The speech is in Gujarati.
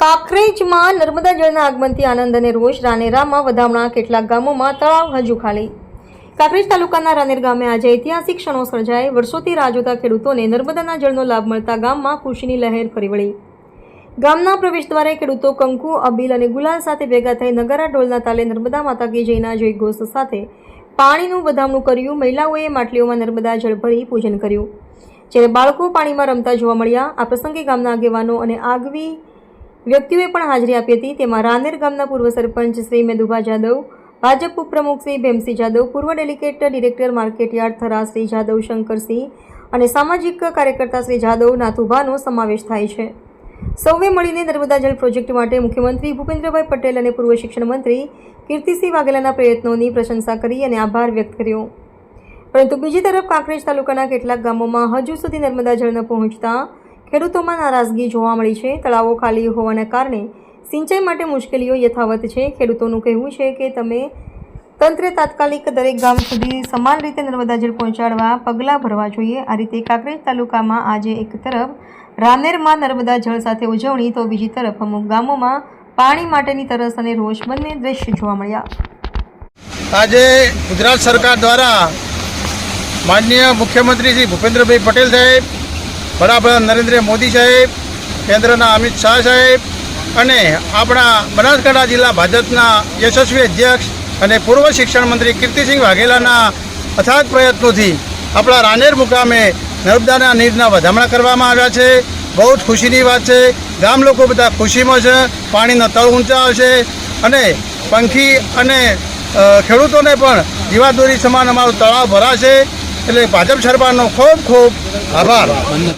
કાંકરેજમાં નર્મદા જળના આગમનથી આનંદ અને રોષ રાનેરામાં વધામણા. કેટલાક ગામોમાં તળાવ હજુ ખાલી. કાંકરેજ તાલુકાના રાનેર ગામે આજે ઐતિહાસિક ક્ષણો સર્જાય. વર્ષોથી રાહ જોતા ખેડૂતોને નર્મદાના જળનો લાભ મળતા ગામમાં ખુશીની લહેર ફરી વળી. ગામના પ્રવેશદ્વારે ખેડૂતો કંકુ, અબીલ અને ગુલાલ સાથે ભેગા થઈ નગારા ઢોલના તાલે નર્મદા માતા કી જયના જયઘોષ સાથે પાણીનું વધામણું કર્યું. મહિલાઓએ માટલીઓમાં નર્મદા જળ ભરી પૂજન કર્યું. જ્યારે બાળકો પાણીમાં રમતા જોવા મળ્યા. આ પ્રસંગે ગામના આગેવાનો અને આગવી વ્યક્તિઓએ પણ હાજરી આપી હતી. તેમાં રાનેર ગામના પૂર્વ સરપંચ શ્રી મેદુભા જાદવ, ભાજપ ઉપપ્રમુખ શ્રી ભીમસિંહ જાદવ, પૂર્વ delegate director market yard Thara Shri Jadav Shankarsinh અને સામાજિક કાર્યકર્તા શ્રી જાદવ નાથુભાનો સમાવેશ થાય છે. સૌએ મળીને નર્મદા જળ પ્રોજેક્ટ માટે મુખ્યમંત્રી ભૂપેન્દ્રભાઈ પટેલ અને પૂર્વ શિક્ષણ મંત્રી કીર્તિસિંહ વાઘેલાના પ્રયત્નોની પ્રશંસા કરી અને આભાર વ્યક્ત કર્યો. પરંતુ બીજી તરફ કાંકરેજ તાલુકાના કેટલાક ગામોમાં હજુ સુધી નર્મદા જળ ન પહોંચતા ખેડૂતોમાં નારાજગી જોવા મળી છે. તળાવો ખાલી હોવાના કારણે સિંચાઈ માટે મુશ્કેલીઓ યથાવત છે. ખેડૂતોનું કહેવું છે કે તમે તંત્રે તાત્કાલિક દરેક ગામ સુધી સમાન રીતે નર્મદા જળ પહોંચાડવા પગલાં ભરવા જોઈએ. આ રીતે કાંકરેજ તાલુકામાં આજે એક તરફ રાનેરમાં નર્મદા જળ સાથે ઉજવણી, તો બીજી તરફ અમુક ગામોમાં પાણી માટેની તરસ અને રોષ બંને દ્રશ્ય જોવા મળ્યા. આજે ગુજરાત સરકાર દ્વારા માનનીય મુખ્યમંત્રી શ્રી ભૂપેન્દ્રભાઈ પટેલ સાહેબ વડાપ્રધાન નરેન્દ્ર મોદી સાહેબ, કેન્દ્રના અમિત શાહ સાહેબ અને આપણા બનાસકાંઠા જિલ્લા ભાજપના યશસ્વી અધ્યક્ષ અને પૂર્વ શિક્ષણ મંત્રી કીર્તિસિંહ વાઘેલાના અથાગ પ્રયત્નોથી આપણા રાનેર મુકામે નર્મદાના નીરના વધામણા કરવામાં આવ્યા છે. બહુ જ ખુશીની વાત છે. ગામ લોકો બધા ખુશીમાં છે. પાણીના તળ ઊંચા હશે અને પંખી અને ખેડૂતોને પણ જીવાદોરી સમાન અમારું તળાવ ભરાશે. એટલે ભાજપ સરકારનો ખૂબ ખૂબ આભાર.